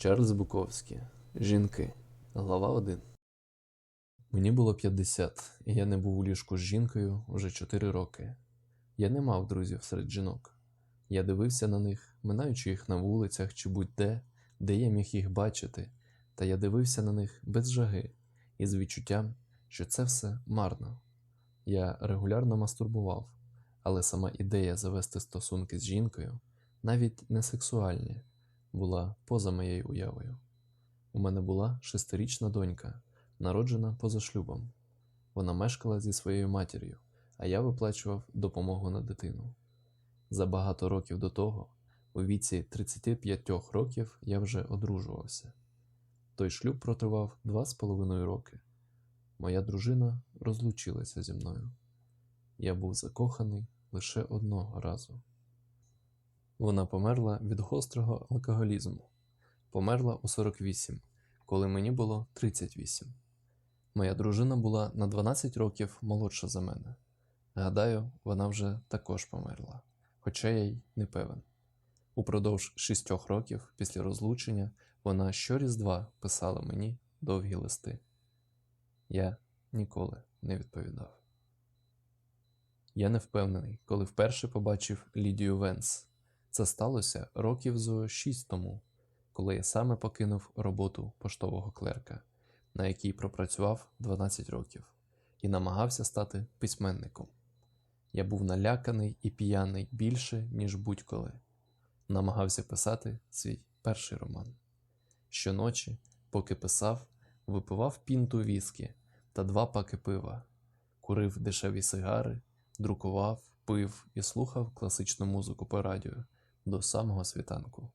Чарльз Буковський. Жінки. Глава 1. Мені було 50, і я не був у ліжку з жінкою вже 4 роки. Я не мав друзів серед жінок. Я дивився на них, минаючи їх на вулицях чи будь-де, де я міг їх бачити, та я дивився на них без жаги і з відчуттям, що це все марно. Я регулярно мастурбував, але сама ідея завести стосунки з жінкою, навіть не сексуальні, була поза моєю уявою. У мене була шестирічна донька, народжена поза шлюбом. Вона мешкала зі своєю матір'ю, а я виплачував допомогу на дитину. За багато років до того, у віці 35 років, я вже одружувався. Той шлюб протривав два з половиною роки. Моя дружина розлучилася зі мною. Я був закоханий лише одного разу. Вона померла від гострого алкоголізму. Померла у 48, коли мені було 38. Моя дружина була на 12 років молодша за мене. Гадаю, вона вже також померла, хоча я й не певен. Упродовж шістьох років після розлучення вона щоріздва писала мені довгі листи. Я ніколи не відповідав. Я не впевнений, коли вперше побачив Лідію Венс. Це сталося років зо шість тому, коли я саме покинув роботу поштового клерка, на якій пропрацював 12 років, і намагався стати письменником. Я був наляканий і п'яний більше, ніж будь-коли. Намагався писати свій перший роман. Щоночі, поки писав, випивав пінту віскі та два паки пива, курив дешеві сигари, друкував, пив і слухав класичну музику по радіо до самого світанку.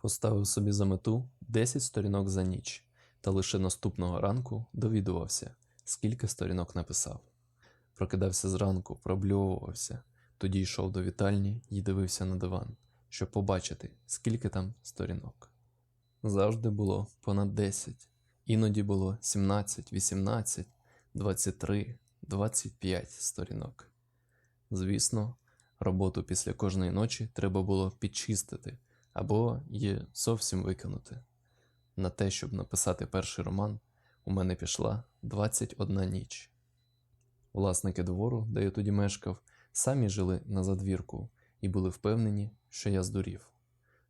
Поставив собі за мету 10 сторінок за ніч, та лише наступного ранку довідувався, скільки сторінок написав. Прокидався зранку, пробльовувався, тоді йшов до вітальні і дивився на диван, щоб побачити, скільки там сторінок. Завжди було понад 10, іноді було 17, 18, 23, 25 сторінок. Звісно, роботу після кожної ночі треба було підчистити або її зовсім викинути. На те, щоб написати перший роман, у мене пішла 21 ніч. Власники двору, де я тоді мешкав, самі жили на задвірку і були впевнені, що я здурів.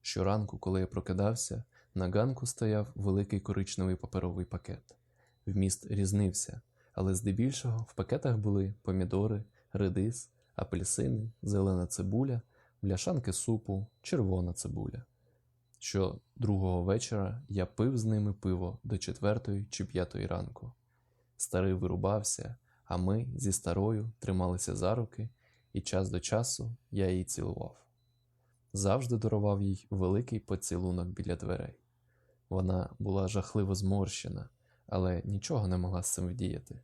Щоранку, коли я прокидався, на ганку стояв великий коричневий паперовий пакет. Вміст різнився, але здебільшого в пакетах були помідори, редис, апельсини, зелена цибуля, бляшанки супу, червона цибуля. Що другого вечора я пив з ними пиво до четвертої чи п'ятої ранку. Старий вирубався, а ми зі старою трималися за руки, і час до часу я її цілував. Завжди дарував їй великий поцілунок біля дверей. Вона була жахливо зморщена, але нічого не могла з цим вдіяти.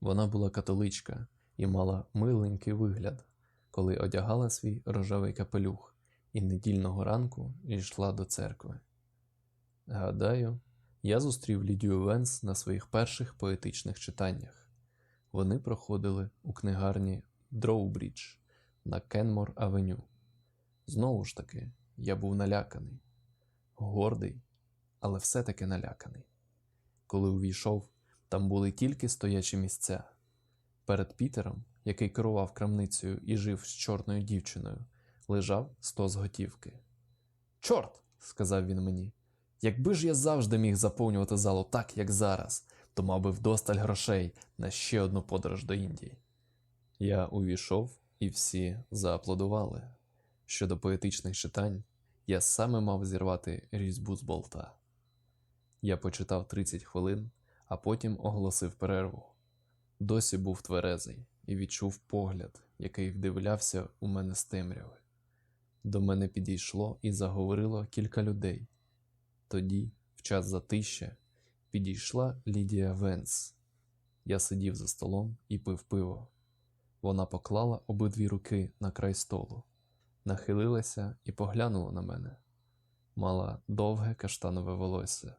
Вона була католичка і мала миленький вигляд, коли одягала свій рожевий капелюх і недільного ранку йшла до церкви. Гадаю, я зустрів Лідію Венс на своїх перших поетичних читаннях. Вони проходили у книгарні Дроубрідж на Кенмор Авеню. Знову ж таки, я був наляканий, гордий, але все-таки наляканий. Коли увійшов, там були тільки стоячі місця. Перед Пітером, який керував крамницею і жив з чорною дівчиною, лежав сто з готівки. Чорт, сказав він мені, якби ж я завжди міг заповнювати залу так, як зараз, то мав би вдосталь грошей на ще одну подорож до Індії. Я увійшов, і всі зааплодували. Щодо поетичних читань, я саме мав зірвати різьбу з болта. Я почитав 30 хвилин, а потім оголосив перерву. Досі був тверезий і відчув погляд, який вдивлявся у мене з темряви. До мене підійшло і заговорило кілька людей. Тоді, в час затища, підійшла Лідія Венс. Я сидів за столом і пив пиво. Вона поклала обидві руки на край столу, нахилилася і поглянула на мене. Мала довге каштанове волосся,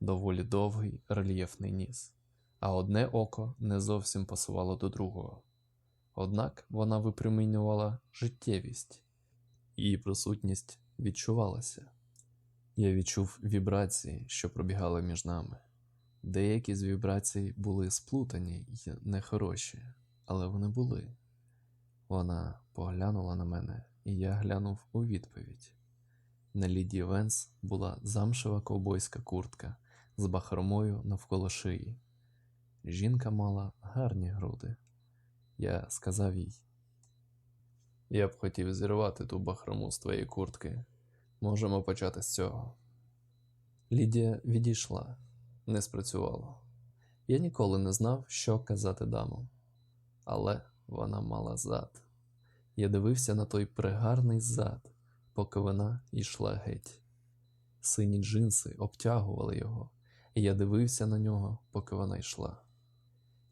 доволі довгий рельєфний ніс, а одне око не зовсім пасувало до другого. Однак вона випромінювала життєвість, її присутність відчувалася. Я відчув вібрації, що пробігали між нами. Деякі з вібрацій були сплутані й нехороші, але вони були. Вона поглянула на мене, і я глянув у відповідь. На Лідії Венс була замшева ковбойська куртка з бахромою навколо шиї. Жінка мала гарні груди. Я сказав їй: Я б хотів зірвати ту бахрому з твоєї куртки. Можемо почати з цього. Лідія відійшла, не спрацювало. Я ніколи не знав, що казати дамам. Але вона мала зад. Я дивився на той пригарний зад, поки вона йшла геть. Сині джинси обтягували його, і я дивився на нього, поки вона йшла.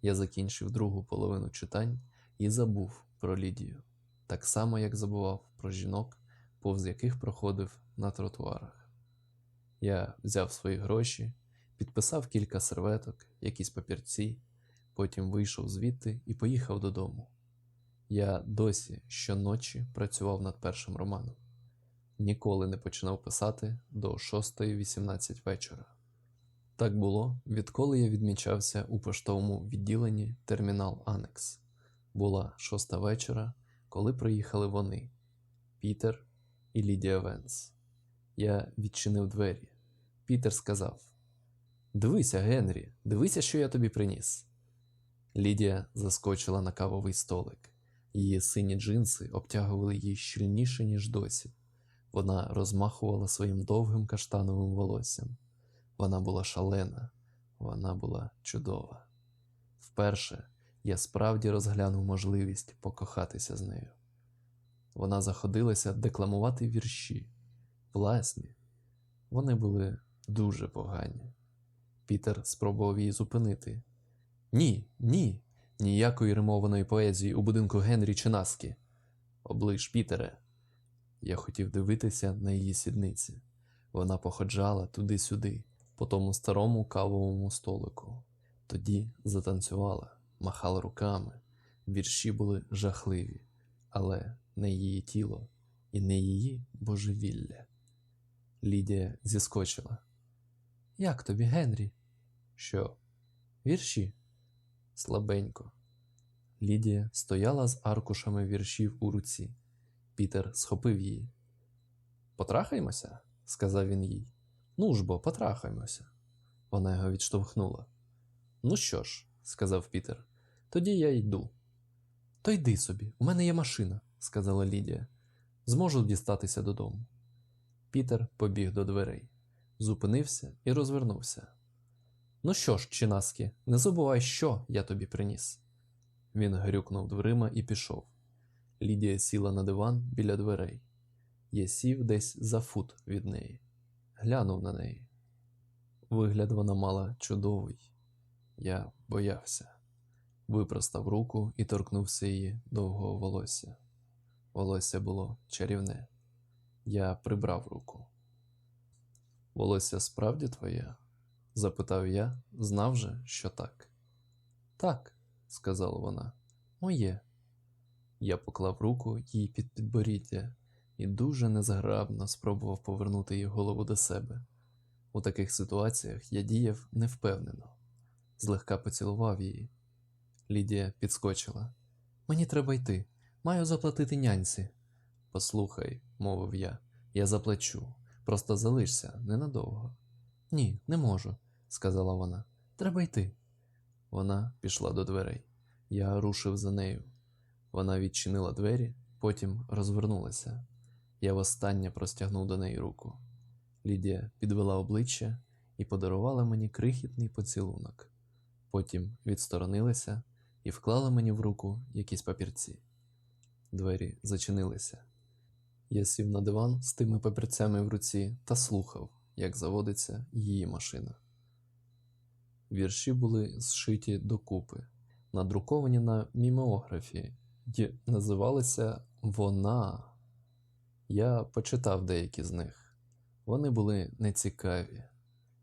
Я закінчив другу половину читань і забув про Лідію, так само, як забував про жінок, повз яких проходив на тротуарах. Я взяв свої гроші, підписав кілька серветок, якісь папірці, потім вийшов звідти і поїхав додому. Я досі щоночі працював над першим романом. Ніколи не починав писати до 6.18 вечора. Так було, відколи я відмічався у поштовому відділенні термінал Анекс. Була шоста вечора, коли приїхали вони Пітер і Лідія Венс. Я відчинив двері. Пітер сказав: Дивися, Генрі, дивися, що я тобі приніс. Лідія заскочила на кавовий столик. Її сині джинси обтягували її щільніше, ніж досі. Вона розмахувала своїм довгим каштановим волоссям. Вона була шалена, вона була чудова. Вперше я справді розглянув можливість покохатися з нею. Вона заходилася декламувати вірші, власні. Вони були дуже погані. Пітер спробував її зупинити. Ні, ні, ніякої римованої поезії у будинку Генрі чи Наскі. Оближ Пітере. Я хотів дивитися на її сідниці. Вона походжала туди-сюди, по тому старому кавовому столику. Тоді затанцювала, махала руками. Вірші були жахливі, але не її тіло і не її божевілля. Лідія зіскочила. Як тобі, Генрі? Що? Вірші? Слабенько. Лідія стояла з аркушами віршів у руці. Пітер схопив її. Потрахаймося, сказав він їй. Ну ж бо, потрахаймося. Вона його відштовхнула. Ну що ж, сказав Пітер, тоді я йду. То йди собі, у мене є машина, сказала Лідія. Зможу дістатися додому. Пітер побіг до дверей, зупинився і розвернувся. Ну що ж, Чинаски, не забувай, що я тобі приніс. Він грюкнув дверима і пішов. Лідія сіла на диван біля дверей. Я сів десь за фут від неї, глянув на неї. Вигляд вона мала чудовий. Я боявся. Випростав руку і торкнувся її довгого волосся. Волосся було чарівне. Я прибрав руку. Волосся справді твоє? запитав я, знав же, що так. Так, сказала вона, моє. Я поклав руку їй під підборіддя і дуже незграбно спробував повернути її голову до себе. У таких ситуаціях я діяв невпевнено, злегка поцілував її. Лідія підскочила. Мені треба йти, маю заплатити нянці. Послухай, мовив я, я заплачу. Просто залишся ненадовго. Ні, не можу, сказала вона. Треба йти. Вона пішла до дверей. Я рушив за нею. Вона відчинила двері, потім розвернулася. Я востаннє простягнув до неї руку. Лідія підвела обличчя і подарувала мені крихітний поцілунок. Потім відсторонилася і вклала мені в руку якісь папірці. Двері зачинилися. Я сів на диван з тими папірцями в руці та слухав, як заводиться її машина. Вірші були зшиті докупи, надруковані на мімеографії й називалися Вона. Я почитав деякі з них. Вони були нецікаві,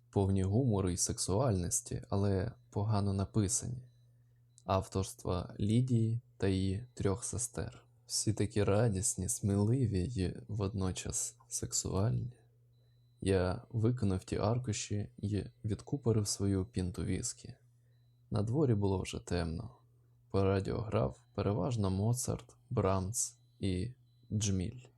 повні гумору і сексуальності, але погано написані. Авторства Лідії та її трьох сестер. Всі такі радісні, сміливі й водночас сексуальні. Я викинув ті аркуші і відкупорив свою пінту віскі. На дворі було вже темно. По радіо грав переважно Моцарт, Брамс і Джміль.